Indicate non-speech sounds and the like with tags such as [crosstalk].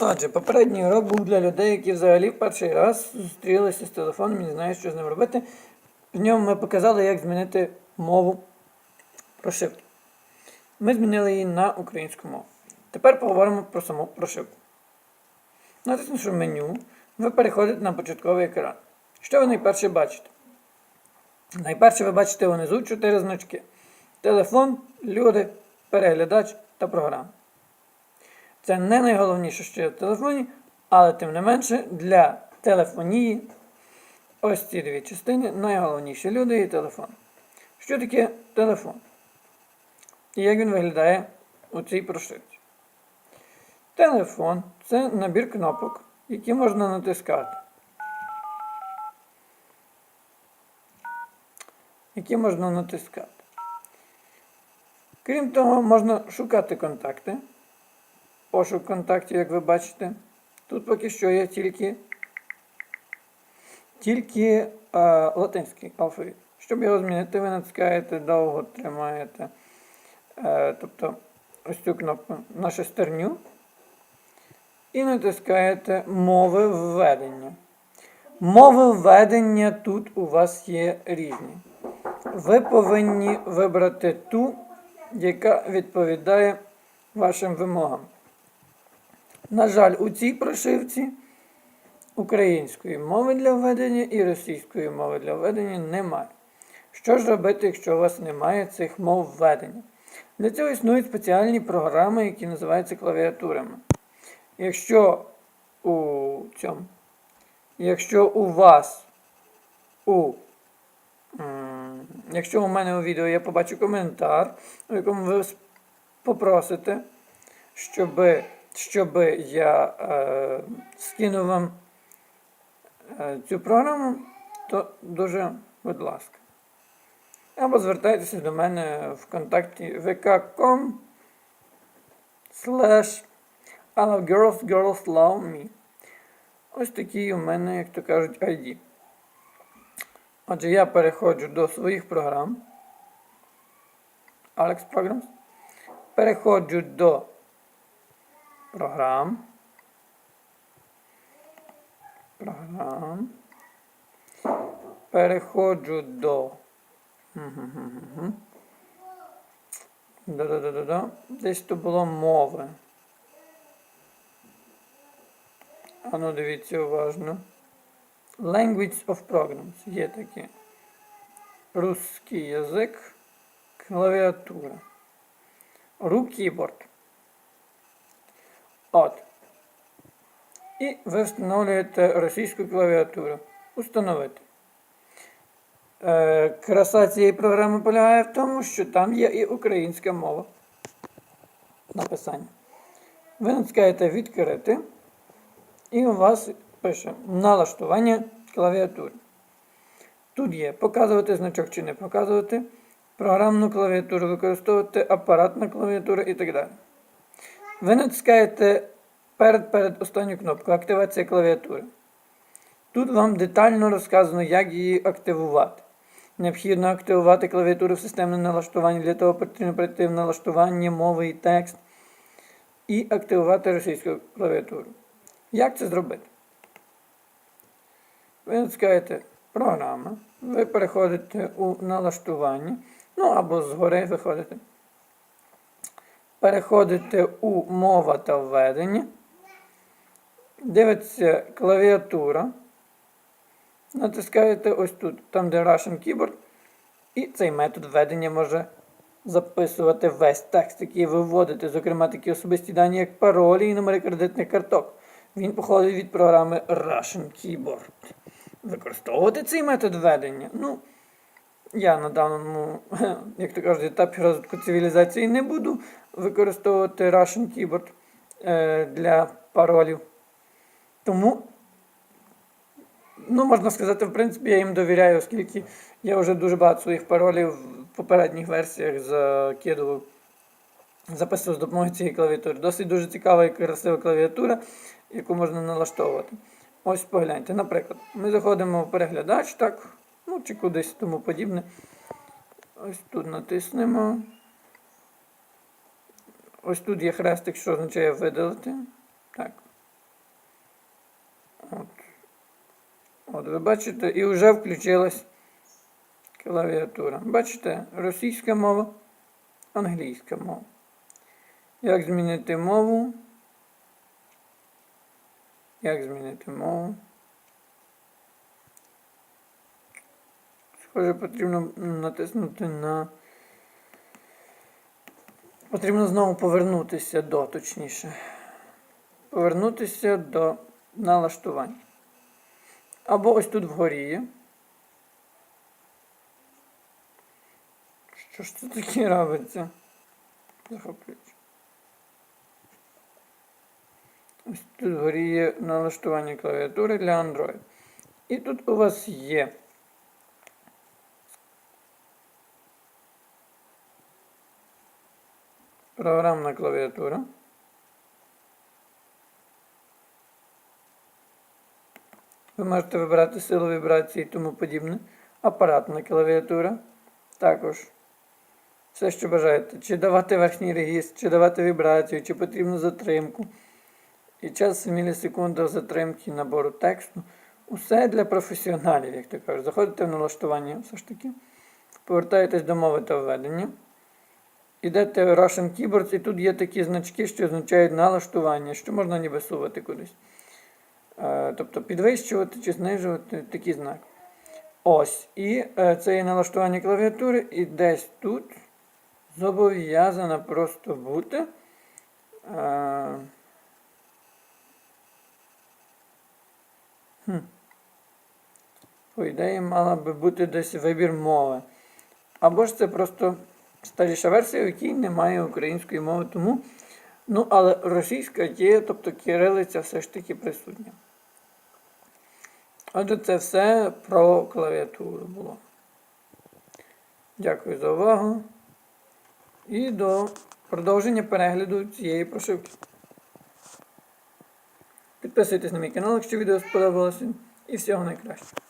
Отже, попередній урок був для людей, які взагалі перший раз зустрілися з телефоном і не знають, що з ним робити. В ньому ми показали, як змінити мову прошивки. Ми змінили її на українську мову. Тепер поговоримо про саму прошивку. Натиснувши меню, ви переходите на початковий екран. Що ви найперше бачите? Найперше ви бачите внизу чотири значки: телефон, люди, переглядач та програма. Це не найголовніше, що є в телефоні, але тим не менше для телефонії ось ці дві частини найголовніші люди і телефон. Що таке телефон? І як він виглядає у цій прошивці? Телефон це набір кнопок, які можна натискати. Які можна натискати. Крім того, можна шукати контакти. Пошук контактів, як ви бачите. Тут поки що є тільки, тільки е, латинський алфавіт. Щоб його змінити, ви натискаєте довго тримаєте. Е, тобто ось цю кнопку на шестерню. І натискаєте мови введення. Мови введення тут у вас є різні. Ви повинні вибрати ту, яка відповідає вашим вимогам. На жаль, у цій прошивці української мови для введення і російської мови для введення немає. Що ж робити, якщо у вас немає цих мов введення? Для цього існують спеціальні програми, які називаються клавіатурами. Якщо у цьому, якщо у вас у Якщо у мене у відео я побачу коментар, у якому ви попросите, щоб, щоб я е, скинув вам е, цю програму, то дуже, будь ласка. Або звертайтеся до мене в контакті vk.com slash girls, girls love me. Ось такий у мене, як то кажуть, ID. Отже, я переходжу до своїх програм. Alex Programs. Переходжу до програм. Програм. Переходжу до. Да-да-да-да-да. Десь то було мови. Ану, дивіться уважно. Language of Programs. Є таке. Русский язик. Клавіатура. Ру keyboard. От. І ви встановлюєте російську клавіатуру. Установити. Е, краса цієї програми полягає в тому, що там є і українська мова. Написання. Ви натискаєте відкрити. І у вас пише налаштування клавіатури. Тут є показувати значок чи не показувати, програмну клавіатуру використовувати, апаратна клавіатура і так далі. Ви натискаєте перед перед останню кнопку Активація клавіатури. Тут вам детально розказано, як її активувати. Необхідно активувати клавіатуру в системне налаштування, для того потрібно прийти в налаштування мови і текст і активувати російську клавіатуру. Як це зробити? Ви натискаєте програма, ви переходите у налаштування, ну або згори виходите. Переходите у мова та введення. Дивиться клавіатура. Натискаєте ось тут, там де Russian Keyboard. І цей метод введення може записувати весь текст, який ви вводите, зокрема такі особисті дані, як паролі і номери кредитних карток. Він походить від програми Russian Keyboard. Використовувати цей метод введення. Ну, я на даному, [laughs] як то кажуть, етапі розвитку цивілізації не буду використовувати Russian Keyboard е, для паролів. Тому, ну, можна сказати, в принципі, я їм довіряю, оскільки я вже дуже багато своїх паролів в попередніх версіях закидував, записував з допомогою цієї клавіатури. Досить дуже цікава і красива клавіатура, яку можна налаштовувати. Ось погляньте, наприклад, ми заходимо в переглядач, так, ну чи кудись тому подібне. Ось тут натиснемо. Ось тут є хрестик, що означає видалити. Так. От. От, ви бачите, і вже включилась клавіатура. Бачите, російська мова, англійська мова. Як змінити мову? Як змінити мову? Потрібно натиснути на. Потрібно знову повернутися до, точніше. Повернутися до налаштувань. Або ось тут вгорі є. Що ж це таке робиться? Захоплююче. Ось тут вгорі є налаштування клавіатури для Android. І тут у вас є. Програмна клавіатура. Ви можете вибирати силу вібрації і тому подібне. Апаратна клавіатура. Також все, що бажаєте. Чи давати верхній регістр, чи давати вібрацію, чи потрібну затримку. І час мілісекунда затримки набору тексту. Усе для професіоналів, як то кажуть. Заходите в налаштування, все ж таки. Повертаєтесь до мови та введення. Ідете Russian Keyboards, і тут є такі значки, що означають налаштування, що можна ніби сувати кудись. Е, Тобто підвищувати чи знижувати такий знак. Ось. І е, це є налаштування клавіатури, і десь тут зобов'язана просто бути. е, хм. По ідеї, мала би бути десь вибір мови. Або ж це просто старіша версія, в якій немає української мови. Тому, ну, але російська є, тобто кирилиця все ж таки присутня. Отже, це все про клавіатуру було. Дякую за увагу. І до продовження перегляду цієї прошивки. Підписуйтесь на мій канал, якщо відео сподобалося. І всього найкращого.